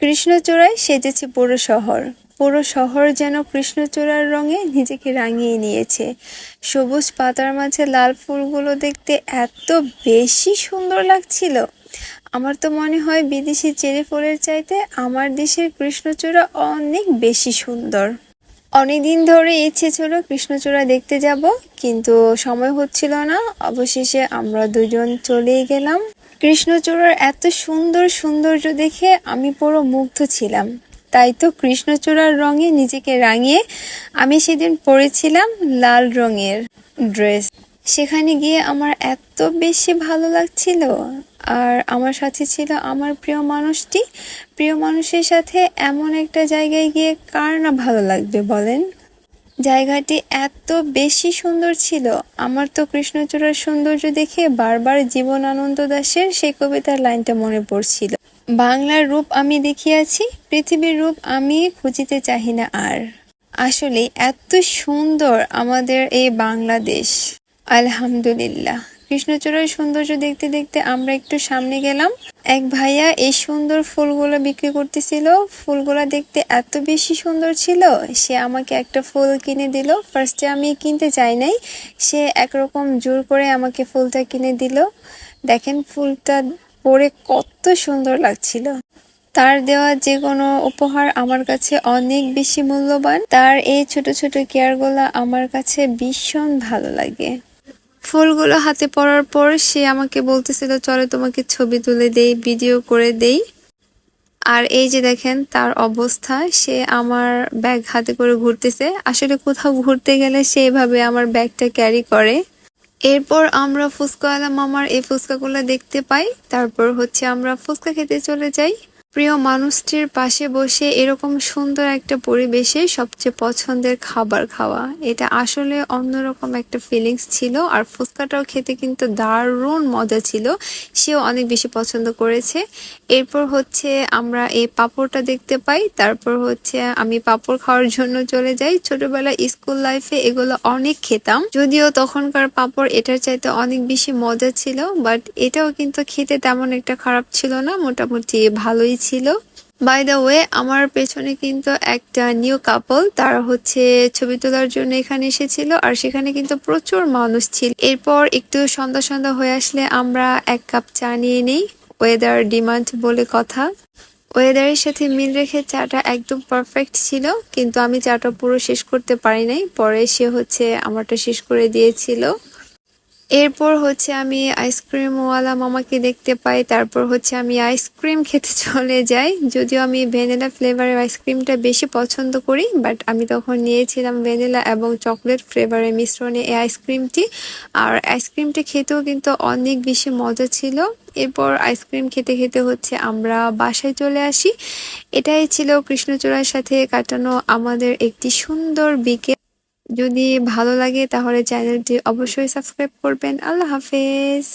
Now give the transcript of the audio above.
কৃষ্ণচূড়ায় সেজেছে পুরো শহর। পুরো শহর যেন কৃষ্ণচূড়ার রঙে নিজেকে রাঙিয়ে নিয়েছে। সবুজ পাতার মাঝে লাল ফুলগুলো দেখতে এত বেশি সুন্দর লাগছিল। আমার তো মনে হয় বিদেশি চেরি ফুলের চাইতে আমার দেশের কৃষ্ণচূড়া অনেক বেশি সুন্দর। অনেকদিন ধরে ইচ্ছে ছিল কৃষ্ণচূড়া দেখতে যাব, কিন্তু সময় হচ্ছিল না। অবশেষে আমরা দুজন চলেই গেলাম। কৃষ্ণচূড়ার এত সুন্দর সৌন্দর্য দেখে আমি পুরো মুগ্ধ ছিলাম। তাই তো কৃষ্ণচূড়ার রঙে নিজেকে রাঙিয়ে আমি সেদিন পরেছিলাম লাল রঙের ড্রেস। সেখানে গিয়ে আমার এত বেশি ভালো লাগছিল। আর আমার সাথে ছিল আমার প্রিয় মানুষটি। প্রিয় মানুষের সাথে এমন একটা জায়গায় গিয়ে কার না ভালো লাগবে বলেন? জায়গাটি এত বেশি সুন্দর ছিল। আমার তো কৃষ্ণচূড়ার সৌন্দর্য দেখে বারবার জীবন আনন্দ দাসের সেই কবিতার লাইনটা মনে পড়ছিল। বাংলার রূপ আমি দেখিয়াছি, পৃথিবীর রূপ আমি খুঁজিতে চাহি না আর। আসলে এত সুন্দর আমাদের এই বাংলাদেশ। আলহামদুলিল্লাহ। কৃষ্ণচূড়ার সৌন্দর্য দেখতে দেখতে আমরা একটু সামনে গেলাম। এক ভাইয়া এই সুন্দর ফুলগুলো বিক্রি করতেছিল। ফুলগুলো দেখতে এত বেশি সুন্দর ছিল, সে আমাকে একটা ফুল কিনে দিল। ফার্স্টে আমি কিনতে চাই নাই, সে একরকম জোর করে আমাকে ফুলটা কিনে দিল। দেখেন ফুলটা পরে কত সুন্দর লাগছিল। তার দেওয়া যে কোনো উপহার আমার কাছে অনেক বেশি মূল্যবান। তার এই ছোট ছোট কেয়ারগুলো আমার কাছে ভীষণ ভালো লাগে। ফুলগুলো হাতে পড়ার পর সে আমাকে বলতেছিল, চলো তোমাকে ছবি তুলে দেই, ভিডিও করে দেই। আর এই যে দেখেন, তার অবস্থা, সে আমার ব্যাগ হাতে করে ঘুরতেছে। আসলে কোথাও ঘুরতে গেলে সে এভাবে আমার ব্যাগটা ক্যারি করে। এরপর আমরা ফুচকাওয়ালা মামার এই ফুচকাগুলো দেখতে পাই। তারপর হচ্ছে আমরা ফুচকা খেতে চলে যাই। প্রিয় মানুষটির পাশে বসে এরকম সুন্দর একটা পরিবেশে সবচেয়ে পছন্দের খাবার খাওয়া। এটা আসলে অন্যরকম একটা ফিলিংস ছিল আর ফুচকাটাও খেতে কিন্তু দারুণ মজা ছিল। সেও অনেক বেশি পছন্দ করেছে। এরপর হচ্ছে আমরা এই পাপড়টা দেখতে পাই। তারপর হচ্ছে আমি পাপড় খাওয়ার জন্য চলে যাই। ছোটবেলা স্কুল লাইফে এগুলো অনেক খেতাম। যদিও তখনকার পাপড় এটার চাইতে অনেক বেশি মজা ছিল বাট এটাও কিন্তু খেতে তেমন একটা খারাপ ছিল না। মোটামুটি ভালোই ছিল। বাই দ্য ওয়ে আমার পেছনে কিন্তু একটা নিউ কাপল তারা হচ্ছে ছবি তোলার জন্য এখানে এসেছিল, আর সেখানে কিন্তু প্রচুর মানুষ ছিল। এরপর একটু সন্ধ্যা সন্ধ্যা হয়ে আসলে আমরা এক কাপ চা নিয়ে নিই ওয়েদার ডিমান্ড বলে কথা। ওয়েদারের সাথে মিল রেখে চাটা একদম পারফেক্ট ছিল, কিন্তু আমি চাটা পুরো শেষ করতে পারি নাই, পরে সে হচ্ছে আমারটা শেষ করে দিয়েছিল। এরপর হচ্ছে আমি আইসক্রিমওয়ালা মামাকে দেখতে পাই, তারপর হচ্ছে আমি আইসক্রিম খেতে চলে যাই। যদিও আমি ভ্যানিলা ফ্লেভারের আইসক্রিমটা বেশি পছন্দ করি বাট আমি তখন নিয়েছিলাম ভ্যানিলা এবং চকলেট ফ্লেভারের মিশ্রণে এই আইসক্রিমটি আর আইসক্রিমটি খেতেও কিন্তু অনেক বেশি মজা ছিল। এরপর আইসক্রিম খেতে খেতে হচ্ছে আমরা বাসায় চলে আসি। এটাই ছিল কৃষ্ণচূড়ার সাথে কাটানো আমাদের একটি সুন্দর বিকেল। যদি ভালো লাগে তাহলে চ্যানেলটি অবশ্যই সাবস্ক্রাইব করবেন। আল্লাহ হাফেজ।